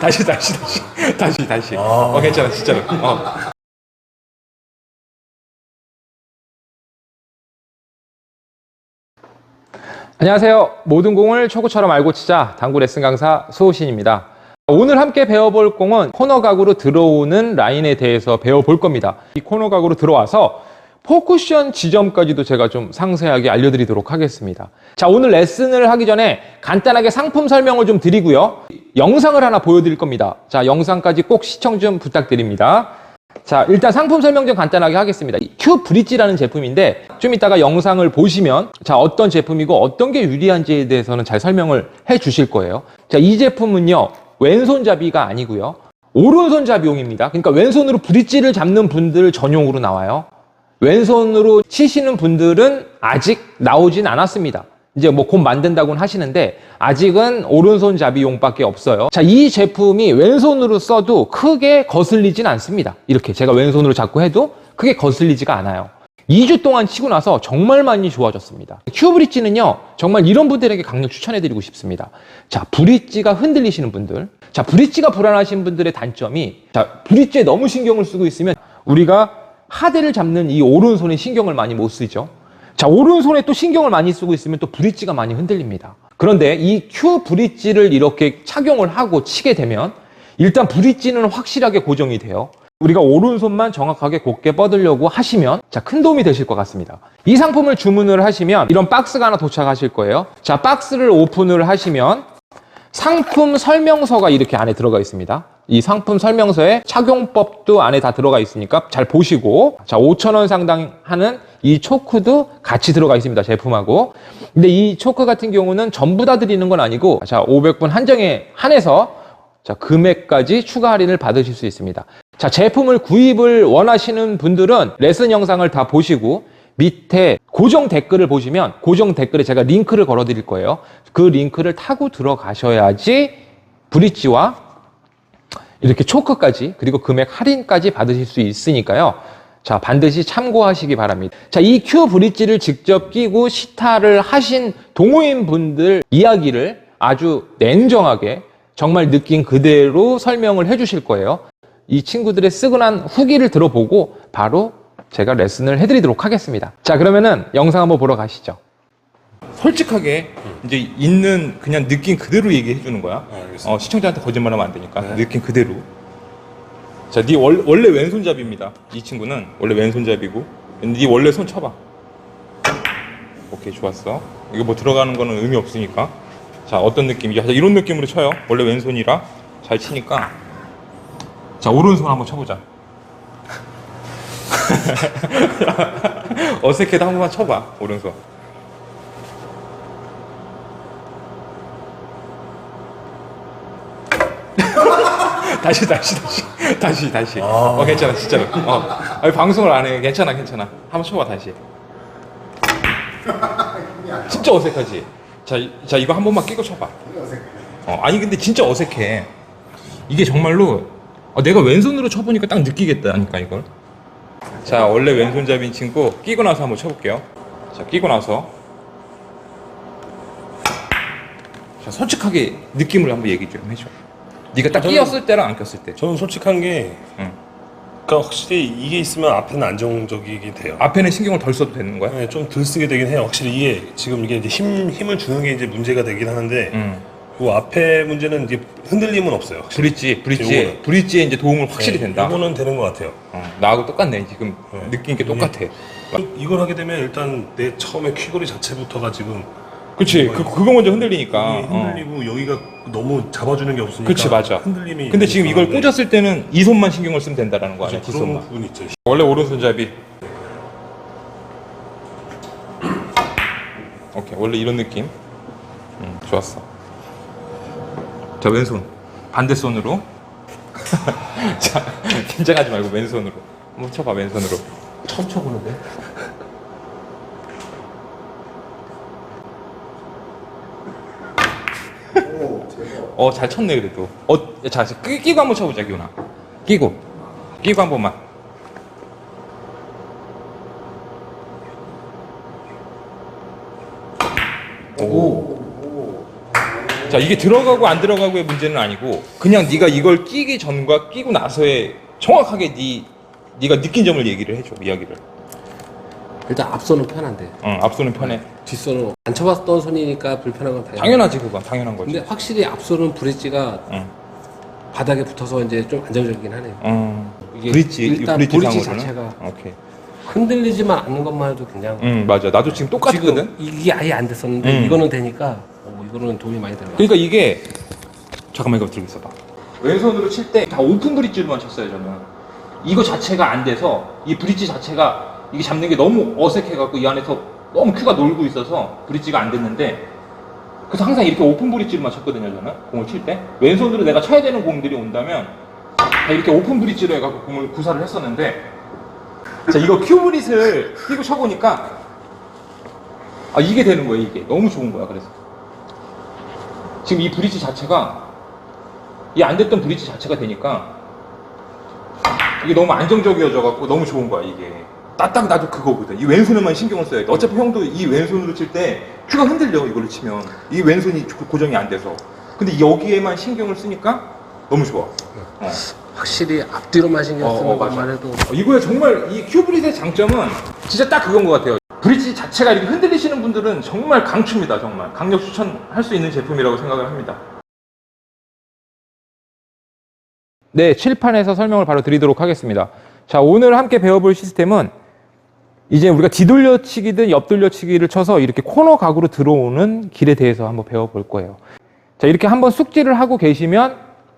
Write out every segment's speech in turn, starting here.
다시 다시 다시 다시 다시. 어 괜찮아 진짜로. 어. 안녕하세요. 모든 공을 초구처럼 알고 치자 당구 레슨 강사 수호신입니다. 오늘 함께 배워볼 공은 코너 각으로 들어오는 라인에 대해서 배워볼 겁니다. 이 코너 각으로 들어와서 포쿠션 지점까지도 제가 좀 상세하게 알려드리도록 하겠습니다. 자, 오늘 레슨을 하기 전에 간단하게 상품 설명을 좀 드리고요. 영상을 하나 보여드릴 겁니다. 자, 영상까지 꼭 시청 좀 부탁드립니다. 자, 일단 상품 설명 좀 간단하게 하겠습니다. 이큐 브릿지라는 제품인데 좀 이따가 영상을 보시면 자, 어떤 제품이고 어떤 게 유리한지에 대해서는 잘 설명을 해 주실 거예요. 자, 이 제품은요. 왼손잡이가 아니고요. 오른손잡이용입니다. 그러니까 왼손으로 브릿지를 잡는 분들 전용으로 나와요. 왼손으로 치시는 분들은 아직 나오진 않았습니다. 이제 뭐 곧 만든다고는 하시는데 아직은 오른손 잡이용밖에 없어요. 자, 이 제품이 왼손으로 써도 크게 거슬리진 않습니다. 이렇게 제가 왼손으로 잡고 해도 크게 거슬리지가 않아요. 2주 동안 치고 나서 정말 많이 좋아졌습니다. 큐브릿지는요, 정말 이런 분들에게 강력 추천해드리고 싶습니다. 자, 브릿지가 흔들리시는 분들. 자, 브릿지가 불안하신 분들의 단점이, 자, 브릿지에 너무 신경을 쓰고 있으면 우리가 하대를 잡는 이 오른손에 신경을 많이 못 쓰죠. 자, 오른손에 또 신경을 많이 쓰고 있으면 또 브릿지가 많이 흔들립니다. 그런데 이 큐 브릿지를 이렇게 착용을 하고 치게 되면 일단 브릿지는 확실하게 고정이 돼요. 우리가 오른손만 정확하게 곧게 뻗으려고 하시면 자, 큰 도움이 되실 것 같습니다. 이 상품을 주문을 하시면 이런 박스가 하나 도착하실 거예요. 자, 박스를 오픈을 하시면 상품 설명서가 이렇게 안에 들어가 있습니다. 이 상품 설명서에 착용법도 안에 다 들어가 있으니까 잘 보시고 자 5,000원 상당 하는 이 초크도 같이 들어가 있습니다 제품하고. 근데 이 초크 같은 경우는 전부 다 드리는 건 아니고 자 500분 한정에 한해서 자 금액까지 추가 할인을 받으실 수 있습니다. 자 제품을 구입을 원하시는 분들은 레슨 영상을 다 보시고 밑에 고정 댓글을 보시면 고정 댓글에 제가 링크를 걸어 드릴 거예요. 그 링크를 타고 들어가셔야지 브릿지와 이렇게 초크까지 그리고 금액 할인까지 받으실 수 있으니까요. 자, 반드시 참고하시기 바랍니다. 자, 이 큐 브릿지를 직접 끼고 시타를 하신 동호인 분들 이야기를 아주 냉정하게 정말 느낀 그대로 설명을 해 주실 거예요. 이 친구들의 쓰근한 후기를 들어보고 바로 제가 레슨을 해드리도록 하겠습니다. 자, 그러면은 영상 한번 보러 가시죠. 솔직하게 이제 있는 그냥 느낀 그대로 얘기해 주는 거야. 네, 알겠습니다. 어, 시청자한테 거짓말하면 안 되니까 네. 느낀 그대로. 자, 네 월, 원래 왼손잡이입니다. 이 친구는 원래 왼손잡이고, 네 원래 손 쳐봐. 오케이 좋았어. 이거 뭐 들어가는 거는 의미 없으니까. 자, 어떤 느낌이야? 자, 이런 느낌으로 쳐요. 원래 왼손이라 잘 치니까. 자, 오른손 한번 쳐보자. 어색해도 한 번만 쳐봐 오른손. 다시 다시 다시. 다시 다시. 아. 어 괜찮아 진짜로. 어. 아니, 방송을 안 해. 괜찮아 괜찮아. 한번 쳐봐 다시. 진짜 어색하지? 자, 이- 자 이거 한 번만 끼고 쳐봐. 어 아니 근데 진짜 어색해. 이게 정말로 어, 내가 왼손으로 쳐보니까 딱 느끼겠다니까 이걸. 자 원래 왼손잡이인 친구 끼고 나서 한번 쳐볼게요. 자 끼고 나서. 자 솔직하게 느낌을 한번 얘기 좀 해줘 네가 딱 저는- 끼었을 때랑 안 꼈을 때 저는 솔직한 게, 응. 그러니까 확실히 이게 있으면 앞에는 안정적이게 돼요. 앞에는 신경을 덜 써도 되는 거야? 네, 좀덜 쓰게 되긴 해요. 확실히 이게 지금 이게 이제 힘 힘을 주는 게 이제 문제가 되긴 하는데, 응. 그 앞에 문제는 이제 흔들림은 없어요. 브릿지, 브릿지에, 요거는. 브릿지에 이제 도움을 확실히 네, 된다. 이거는 되는 것 같아요. 어, 나하고 똑같네. 지금 네. 느낀 게 똑같아. 이걸 하게 되면 일단 내 처음에 퀴거리 자체부터가 지금 그치. 그, 그거 먼저 흔들리니까. 이게 어. 흔들리고 여기가 너무 잡아주는 게 없으니까. 그치, 맞아. 흔들림이. 근데 지금 이걸 꽂았을 때는 이 손만 신경을 쓰면 된다라는 거 아니야? 그런 뒷손만. 부분 있죠. 원래 오른손잡이. 오케이. 원래 이런 느낌. 음, 좋았어. 자, 왼손. 반대 손으로. 자, 긴장하지 말고 왼손으로. 한번 쳐봐, 왼손으로. 처음 쳐보는데? 어, 잘 쳤네, 그래도. 어, 자, 끼, 끼고 한번 쳐보자, 기훈아. 끼고. 끼고 한 번만. 오. 자 이게 들어가고 안 들어가고의 문제는 아니고 그냥 네가 이걸 끼기 전과 끼고 나서의 정확하게 네 네가 느낀 점을 얘기를 해줘 이야기를. 일단 앞손은 편한데 응, 앞서는 편해. 뒷손은 안 쳐봤던 손이니까 불편한 건 당연히. 당연하지 그건 당연한 거지. 근데 확실히 앞손은 브릿지가 응. 바닥에 붙어서 이제 좀 안정적이긴 하네요. 음. 이게 브릿지 일단 브릿지 브릿지 상으로는? 자체가 오케이. 흔들리지만 않는 것만 해도 그냥 응 맞아. 나도 지금 똑같거든. 지금 이게 아예 안 됐었는데 음. 이거는 되니까 어, 이거는 도움이 많이 되는 것 그러니까 이게 잠깐만 이거 들고 있어봐. 왼손으로 칠 때 다 오픈 브릿지로만 쳤어요 저는. 이거 자체가 안 돼서 이 브릿지 자체가 이게 잡는 게 너무 어색해갖고 이 안에서 너무 큐가 놀고 있어서 브릿지가 안 됐는데 그래서 항상 이렇게 오픈 브릿지로만 쳤거든요 저는. 공을 칠 때. 왼손으로 내가 쳐야 되는 공들이 온다면 다 이렇게 오픈 브릿지로 해갖고 공을 구사를 했었는데 자 이거 큐 브릿을 끼고 쳐보니까 아 이게 되는 거예요 이게. 너무 좋은 거야 그래서. 지금 이 브릿지 자체가 이 안 됐던 브릿지 자체가 되니까 이게 너무 안정적이어져 갖고 너무 좋은 거야 이게 따딱 나도 그거거든 이 왼손에만 신경을 써야 돼 어차피 형도 이 왼손으로 칠 때 큐가 흔들려 이걸로 치면 이 왼손이 고- 고정이 안 돼서 근데 여기에만 신경을 쓰니까 너무 좋아 어. 확실히 앞뒤로만 신경 어, 쓰는 어, 맞아. 것만 해도 어, 이거에 정말 이 큐브릿의 장점은 진짜 딱 그건 것 같아요. 브릿지 자체가 이렇게 흔들리시는 분들은 정말 강추입니다. 정말 강력 추천할 수 있는 제품이라고 생각을 합니다. 네, 칠판에서 설명을 바로 드리도록 하겠습니다. 자, 오늘 함께 배워볼 시스템은 이제 우리가 뒤돌려치기든 옆돌려치기를 쳐서 이렇게 코너 각으로 들어오는 길에 대해서 한번 배워볼 거예요. 자, 이렇게 한번 숙지를 하고 계시면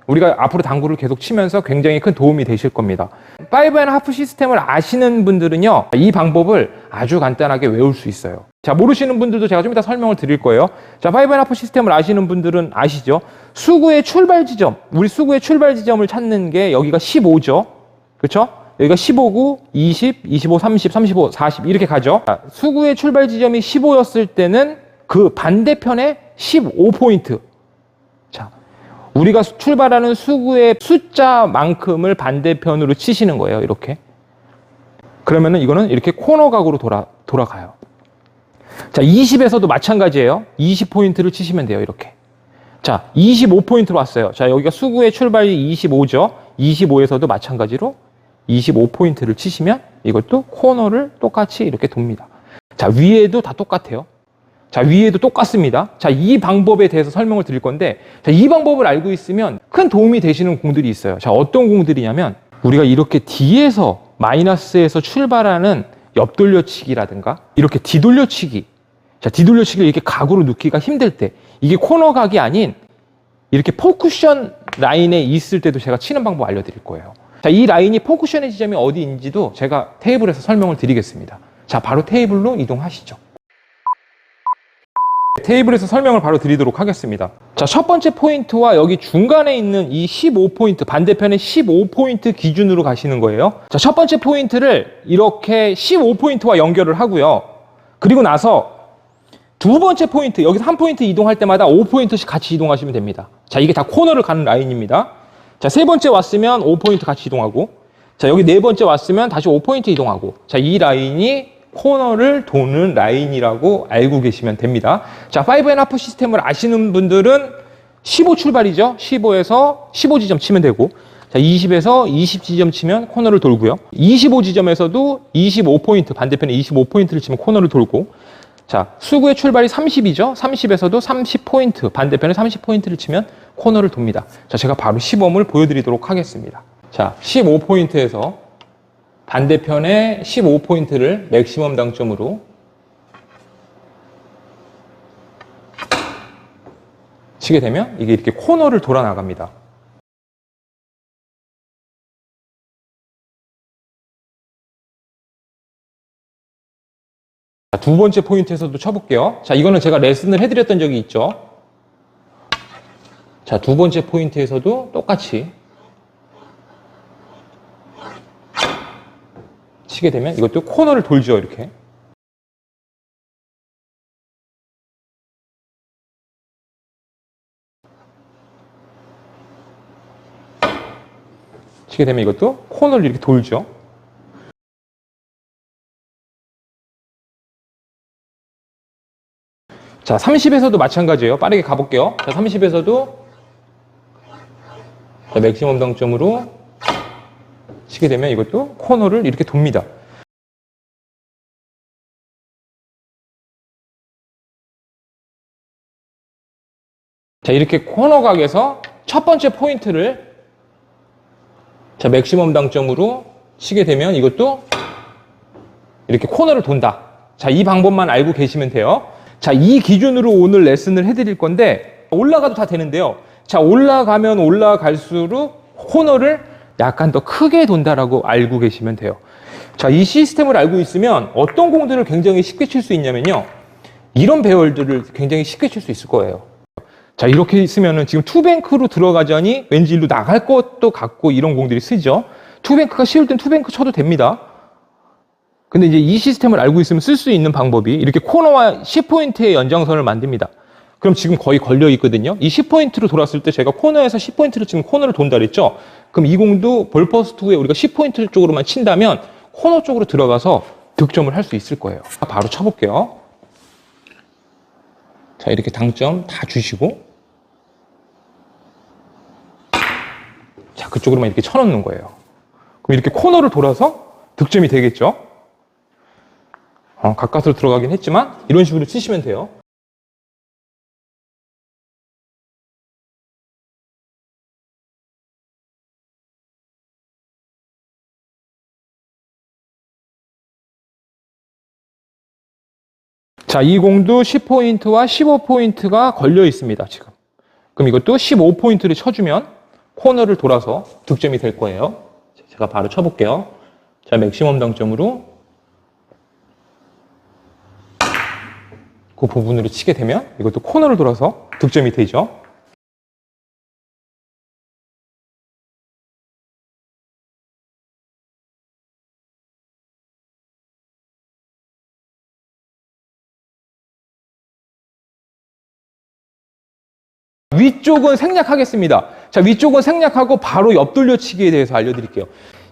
우리가 앞으로 당구를 계속 치면서 굉장히 큰 도움이 되실 겁니다. 파이브 앤 하프 시스템을 아시는 분들은요, 이 방법을 아주 간단하게 외울 수 있어요. 자, 모르시는 분들도 제가 좀 이따 설명을 드릴 거예요. 자, 파이브 앤 하프 시스템을 아시는 분들은 아시죠? 수구의 출발 지점, 우리 수구의 출발 지점을 찾는 게 여기가 15죠. 그렇죠? 여기가 15구, 20, 25, 30, 35, 40 이렇게 가죠. 자, 수구의 출발 지점이 15였을 때는 그 반대편에 15포인트. 자, 우리가 수- 출발하는 수구의 숫자만큼을 반대편으로 치시는 거예요. 이렇게. 그러면은 이거는 이렇게 코너 각으로 돌아, 돌아가요. 자, 20에서도 마찬가지예요. 20포인트를 치시면 돼요. 이렇게. 자, 25포인트로 왔어요. 자, 여기가 수구의 출발이 25죠. 25에서도 마찬가지로 25포인트를 치시면 이것도 코너를 똑같이 이렇게 돕니다. 자, 위에도 다 똑같아요. 자, 위에도 똑같습니다. 자, 이 방법에 대해서 설명을 드릴 건데, 자, 이 방법을 알고 있으면 큰 도움이 되시는 공들이 있어요. 자, 어떤 공들이냐면, 우리가 이렇게 뒤에서 마이너스에서 출발하는 옆돌려치기라든가, 이렇게 뒤돌려치기. 자, 뒤돌려치기를 이렇게 각으로 넣기가 힘들 때, 이게 코너 각이 아닌, 이렇게 포쿠션 라인에 있을 때도 제가 치는 방법 알려드릴 거예요. 자, 이 라인이 포쿠션의 지점이 어디인지도 제가 테이블에서 설명을 드리겠습니다. 자, 바로 테이블로 이동하시죠. 테이블에서 설명을 바로 드리도록 하겠습니다. 자, 첫 번째 포인트와 여기 중간에 있는 이 15포인트, 반대편의 15포인트 기준으로 가시는 거예요. 자, 첫 번째 포인트를 이렇게 15포인트와 연결을 하고요. 그리고 나서 두 번째 포인트, 여기서 한 포인트 이동할 때마다 5포인트씩 같이 이동하시면 됩니다. 자, 이게 다 코너를 가는 라인입니다. 자, 세 번째 왔으면 5포인트 같이 이동하고, 자, 여기 네 번째 왔으면 다시 5포인트 이동하고, 자, 이 라인이 코너를 도는 라인이라고 알고 계시면 됩니다. 자, 5&하프 시스템을 아시는 분들은 15 출발이죠. 15에서 15지점 치면 되고, 자, 20에서 20지점 치면 코너를 돌고요. 25지점에서도 25포인트, 반대편에 25포인트를 치면 코너를 돌고, 자, 수구의 출발이 30이죠. 30에서도 30포인트, 반대편에 30포인트를 치면 코너를 돕니다. 자, 제가 바로 시범을 보여드리도록 하겠습니다. 자, 15포인트에서 반대편에 15포인트를 맥시멈 당점으로 치게 되면 이게 이렇게 코너를 돌아 나갑니다. 두 번째 포인트에서도 쳐볼게요. 자, 이거는 제가 레슨을 해드렸던 적이 있죠. 자, 두 번째 포인트에서도 똑같이 치게 되면 이것도 코너를 돌죠, 이렇게. 치게 되면 이것도 코너를 이렇게 돌죠. 자, 30에서도 마찬가지예요. 빠르게 가볼게요. 자, 30에서도 자, 맥시멈 당점으로 치게 되면 이것도 코너를 이렇게 돕니다. 자, 이렇게 코너 각에서 첫 번째 포인트를 자, 맥시멈 당점으로 치게 되면 이것도 이렇게 코너를 돈다. 자, 이 방법만 알고 계시면 돼요. 자, 이 기준으로 오늘 레슨을 해드릴 건데, 올라가도 다 되는데요. 자, 올라가면 올라갈수록 코너를 약간 더 크게 돈다라고 알고 계시면 돼요. 자, 이 시스템을 알고 있으면 어떤 공들을 굉장히 쉽게 칠 수 있냐면요. 이런 배열들을 굉장히 쉽게 칠 수 있을 거예요. 자, 이렇게 있으면은 지금 투뱅크로 들어가자니 왠지 일로 나갈 것도 같고 이런 공들이 쓰죠. 투뱅크가 쉬울 땐 투뱅크 쳐도 됩니다. 근데 이제 이 시스템을 알고 있으면 쓸 수 있는 방법이 이렇게 코너와 10포인트의 연장선을 만듭니다. 그럼 지금 거의 걸려 있거든요. 이 10포인트로 돌았을 때 제가 코너에서 10포인트를 지금 코너를 돈다 그랬죠. 그럼 이 공도 볼퍼스트 후에 우리가 10포인트 쪽으로만 친다면 코너 쪽으로 들어가서 득점을 할 수 있을 거예요. 바로 쳐볼게요. 자, 이렇게 당점 다 주시고 자, 그쪽으로만 이렇게 쳐놓는 거예요. 그럼 이렇게 코너를 돌아서 득점이 되겠죠? 어, 가까스로 들어가긴 했지만 이런 식으로 치시면 돼요. 자, 이 공도 10포인트와 15포인트가 걸려 있습니다, 지금. 그럼 이것도 15포인트를 쳐주면 코너를 돌아서 득점이 될 거예요. 제가 바로 쳐볼게요. 자, 맥시멈 당점으로 그 부분으로 치게 되면 이것도 코너를 돌아서 득점이 되죠. 위쪽은 생략하겠습니다. 자, 위쪽은 생략하고 바로 옆돌려 치기에 대해서 알려드릴게요.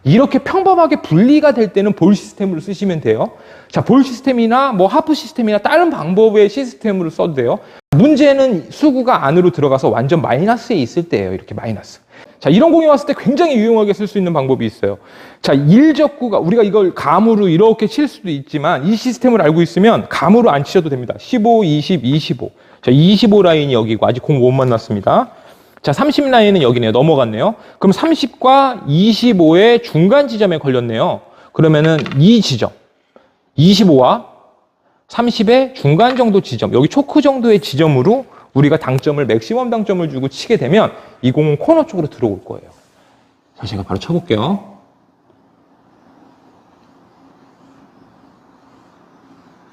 이렇게 평범하게 분리가 될 때는 볼 시스템으로 쓰시면 돼요. 자, 볼 시스템이나 뭐 하프 시스템이나 다른 방법의 시스템으로 써도 돼요. 문제는 수구가 안으로 들어가서 완전 마이너스에 있을 때예요. 이렇게 마이너스. 자, 이런 공이 왔을 때 굉장히 유용하게 쓸 수 있는 방법이 있어요. 자, 일적구가 우리가 이걸 감으로 이렇게 칠 수도 있지만 이 시스템을 알고 있으면 감으로 안 치셔도 됩니다. 15, 20, 25. 자, 25 라인이 여기고 아직 공 못 만났습니다. 자, 30 라인은 여기네요. 넘어갔네요. 그럼 30과 25의 중간 지점에 걸렸네요. 그러면은 이 지점, 25와 30의 중간 정도 지점, 여기 초크 정도의 지점으로 우리가 당점을 맥시멈 당점을 주고 치게 되면 이 공은 코너 쪽으로 들어올 거예요. 자, 제가 바로 쳐볼게요.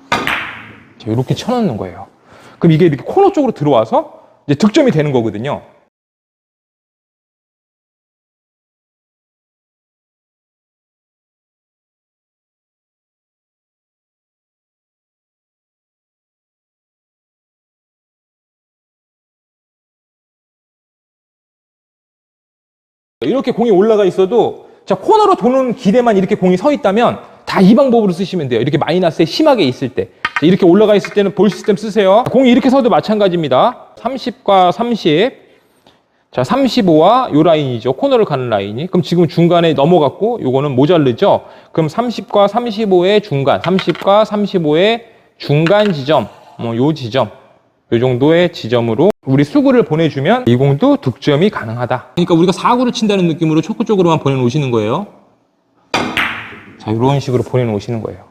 자, 이렇게 쳐놓는 거예요. 그럼 이게 이렇게 코너 쪽으로 들어와서 이제 득점이 되는 거거든요. 이렇게 공이 올라가 있어도 자 코너로 도는 길에만 이렇게 공이 서 있다면 다 이 방법으로 쓰시면 돼요. 이렇게 마이너스에 심하게 있을 때 자, 이렇게 올라가 있을 때는 볼 시스템 쓰세요. 공이 이렇게 서도 마찬가지입니다. 30과 30, 자 35와 요 라인이죠. 코너를 가는 라인이. 그럼 지금 중간에 넘어갔고 요거는 모자르죠. 그럼 30과 35의 중간, 30과 35의 중간 지점, 뭐 요 지점, 요 정도의 지점으로 우리 수구를 보내주면 이 공도 득점이 가능하다. 그러니까 우리가 사구를 친다는 느낌으로 초코 쪽으로만 보내놓으시는 거예요. 자, 이런 식으로 보내놓으시는 거예요.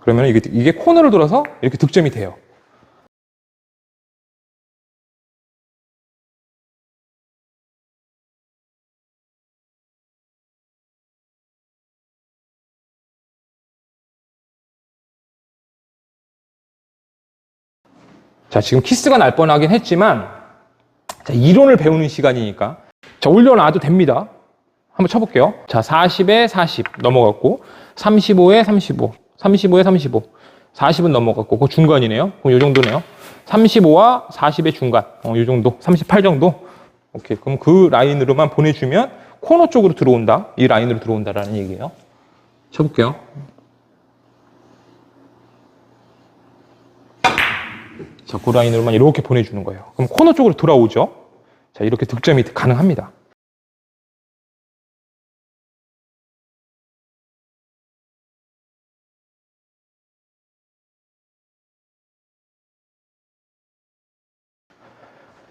그러면 이게, 이게 코너를 돌아서 이렇게 득점이 돼요. 자, 지금 키스가 날 뻔하긴 했지만, 자, 이론을 배우는 시간이니까. 자, 올려놔도 됩니다. 한번 쳐볼게요. 자, 40에 40 넘어갔고, 35에 35, 35에 35, 40은 넘어갔고, 그 중간이네요. 그럼 요 정도네요. 35와 40의 중간, 어, 요 정도, 38 정도. 오케이. 그럼 그 라인으로만 보내주면 코너 쪽으로 들어온다. 이 라인으로 들어온다라는 얘기예요. 쳐볼게요. 자, 그 라인으로만 이렇게 보내주는 거예요. 그럼 코너 쪽으로 돌아오죠. 자, 이렇게 득점이 가능합니다.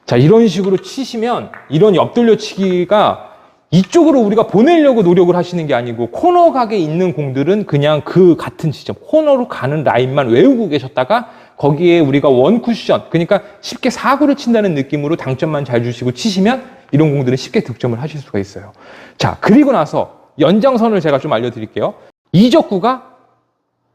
자, 이런 식으로 치시면 이런 옆돌려 치기가 이쪽으로 우리가 보내려고 노력을 하시는 게 아니고 코너 각에 있는 공들은 그냥 그 같은 지점, 코너로 가는 라인만 외우고 계셨다가 거기에 우리가 원 쿠션, 그러니까 쉽게 사구를 친다는 느낌으로 당점만 잘 주시고 치시면 이런 공들은 쉽게 득점을 하실 수가 있어요. 자, 그리고 나서 연장선을 제가 좀 알려드릴게요. 이적구가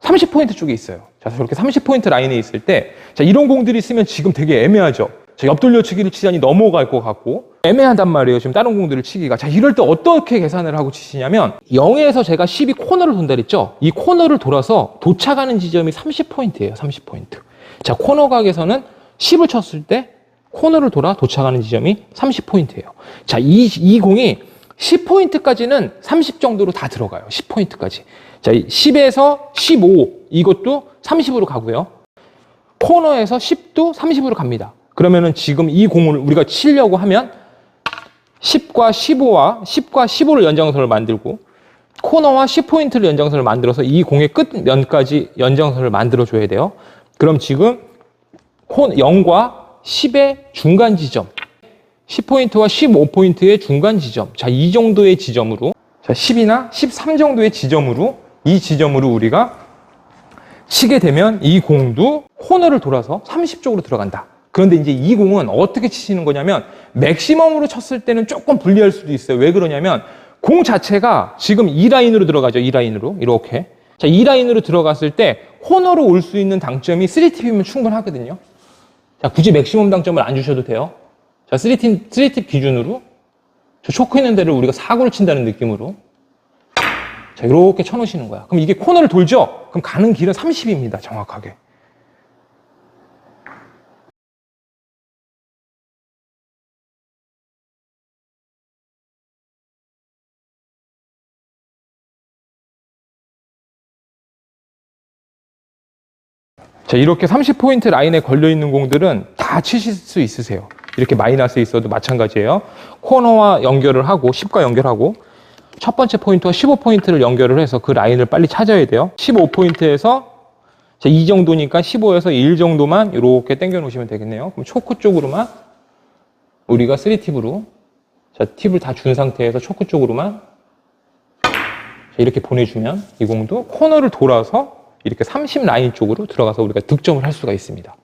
30포인트 쪽에 있어요. 자, 저렇게 30포인트 라인에 있을 때, 자, 이런 공들이 있으면 지금 되게 애매하죠. 자, 옆돌려 치기를 치자니 넘어갈 것 같고, 애매하단 말이에요. 지금 다른 공들을 치기가. 자, 이럴 때 어떻게 계산을 하고 치시냐면, 0에서 제가 12 코너를 돈다 그랬죠? 이 코너를 돌아서 도착하는 지점이 30포인트예요. 30포인트. 자, 코너 각에서는 10을 쳤을 때, 코너를 돌아 도착하는 지점이 30포인트예요. 자, 이, 이 공이 10포인트까지는 30 정도로 다 들어가요. 10포인트까지. 자, 10에서 15 이것도 30으로 가고요. 코너에서 10도 30으로 갑니다. 그러면은 지금 이 공을 우리가 치려고 하면 10과 15와 10과 15를 연장선을 만들고 코너와 10포인트를 연장선을 만들어서 이 공의 끝면까지 연장선을 만들어 줘야 돼요. 그럼 지금 코 0과 10의 중간 지점 10포인트와 15포인트의 중간 지점. 자, 이 정도의 지점으로, 자, 10이나 13 정도의 지점으로, 이 지점으로 우리가 치게 되면 이 공도 코너를 돌아서 30쪽으로 들어간다. 그런데 이제 이 공은 어떻게 치시는 거냐면, 맥시멈으로 쳤을 때는 조금 불리할 수도 있어요. 왜 그러냐면, 공 자체가 지금 이 라인으로 들어가죠. 이 라인으로. 이렇게. 자, 이 라인으로 들어갔을 때 코너로 올 수 있는 당점이 3팁이면 충분하거든요. 자, 굳이 맥시멈 당점을 안 주셔도 돼요. 자, 3팁, 3팁 기준으로 저 초크 있는 데를 우리가 사고를 친다는 느낌으로 자, 이렇게 쳐놓으시는 거야. 그럼 이게 코너를 돌죠? 그럼 가는 길은 30입니다. 정확하게. 자, 이렇게 30포인트 라인에 걸려있는 공들은 다 치실 수 있으세요. 이렇게 마이너스 있어도 마찬가지예요. 코너와 연결을 하고, 10과 연결하고, 첫 번째 포인트와 15포인트를 연결을 해서 그 라인을 빨리 찾아야 돼요. 15포인트에서 이 정도니까 15에서 1 정도만 이렇게 당겨 놓으시면 되겠네요. 그럼 초크 쪽으로만 우리가 3팁으로 자, 팁을 다 준 상태에서 초크 쪽으로만 자, 이렇게 보내주면 이 공도 코너를 돌아서 이렇게 30 라인 쪽으로 들어가서 우리가 득점을 할 수가 있습니다.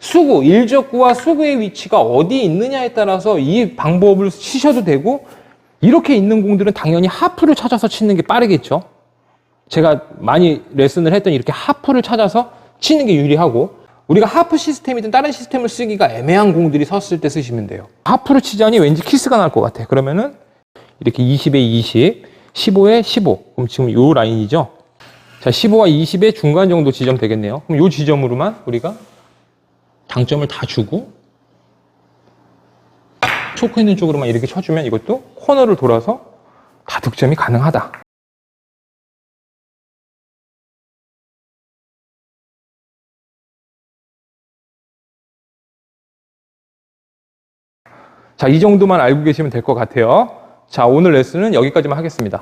수구, 일적구와 수구의 위치가 어디 있느냐에 따라서 이 방법을 치셔도 되고 이렇게 있는 공들은 당연히 하프를 찾아서 치는 게 빠르겠죠. 제가 많이 레슨을 했더니 이렇게 하프를 찾아서 치는 게 유리하고 우리가 하프 시스템이든 다른 시스템을 쓰기가 애매한 공들이 섰을 때 쓰시면 돼요. 하프를 치자니 왠지 키스가 날 것 같아. 그러면은 이렇게 20에 20, 15에 15. 그럼 지금 요 라인이죠. 자, 15와 20의 중간 정도 지점 되겠네요. 그럼 요 지점으로만 우리가 당점을 다 주고 초크 있는 쪽으로만 이렇게 쳐주면 이것도 코너를 돌아서 다 득점이 가능하다. 자, 이 정도만 알고 계시면 될 것 같아요. 자, 오늘 레슨은 여기까지만 하겠습니다.